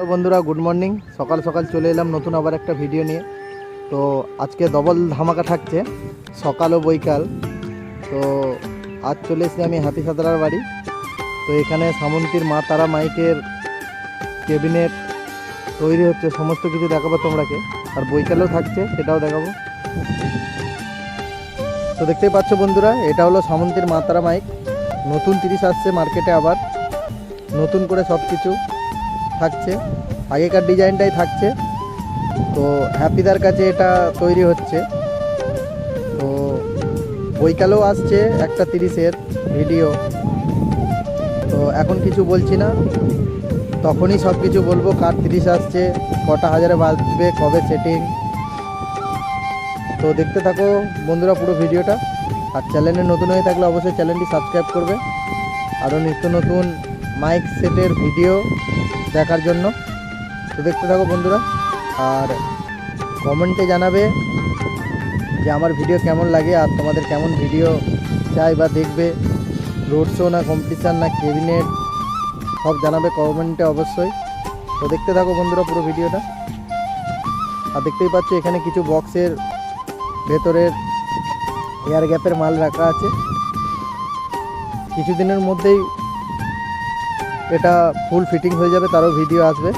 তো বন্ধুরা good morning সকাল সকাল চলে এলাম নতুন আবার একটা ভিডিও নিয়ে। তো আজকে ডবল ধামাকা থাকছে সকাল ও বৈকাল। তো আজ চলে এসেছি আমি হ্যাপি সাঁতরার বাড়ি। তো এখানে সামন্তীর মা তারা মাইকের কেবিনেট তৈরি হচ্ছে, সমস্ত কিছু দেখাবো তোমরাকে। আর বৈকালেও থাকছে, সেটাও দেখাবো। তো দেখতেই পাচ্ছ বন্ধুরা, এটা হলো সামন্তীর মা তারা মাইক। নতুন তিরিশ আসছে মার্কেটে আবার। নতুন করে সব কিছু থাকছে, আগেকার ডিজাইনটাই থাকছে। তো হ্যাপিদার কাছে এটা তৈরি হচ্ছে। তো বৈকালেও আসছে একটা তিরিশের ভিডিও। তো এখন কিছু বলছি না। তখনই সব কিছু বলব কার তিরিশ আসছে, কটা হাজারে বাজবে, কবে সেটিং তো দেখতে থাকো বন্ধুরা পুরো ভিডিওটা। আর চ্যানেলে নতুন হয়ে থাকলে অবশ্যই চ্যানেলটি সাবস্ক্রাইব করবে। আরও নিত্য নতুন মাইক সেটের ভিডিও দেখার জন্য। তো দেখতে থাকো বন্ধুরা, আর কমেন্টে জানাবে যে আমার ভিডিও কেমন লাগে আর তোমাদের কেমন ভিডিও চাই বা দেখবে। রোড শো না কম্পিটিশান না ক্যাবিনেট, সব জানাবে কমেন্টে অবশ্যই। তো দেখতে থাকো বন্ধুরা পুরো ভিডিওটা। আর দেখতেই পাচ্ছ এখানে কিছু বক্সের ভেতরের এয়ার গ্যাপের মাল রাখা আছে। কিছুদিনের মধ্যেই এটা ফুল ফিটিং হয়ে যাবে তারও ভিডিও আসবে।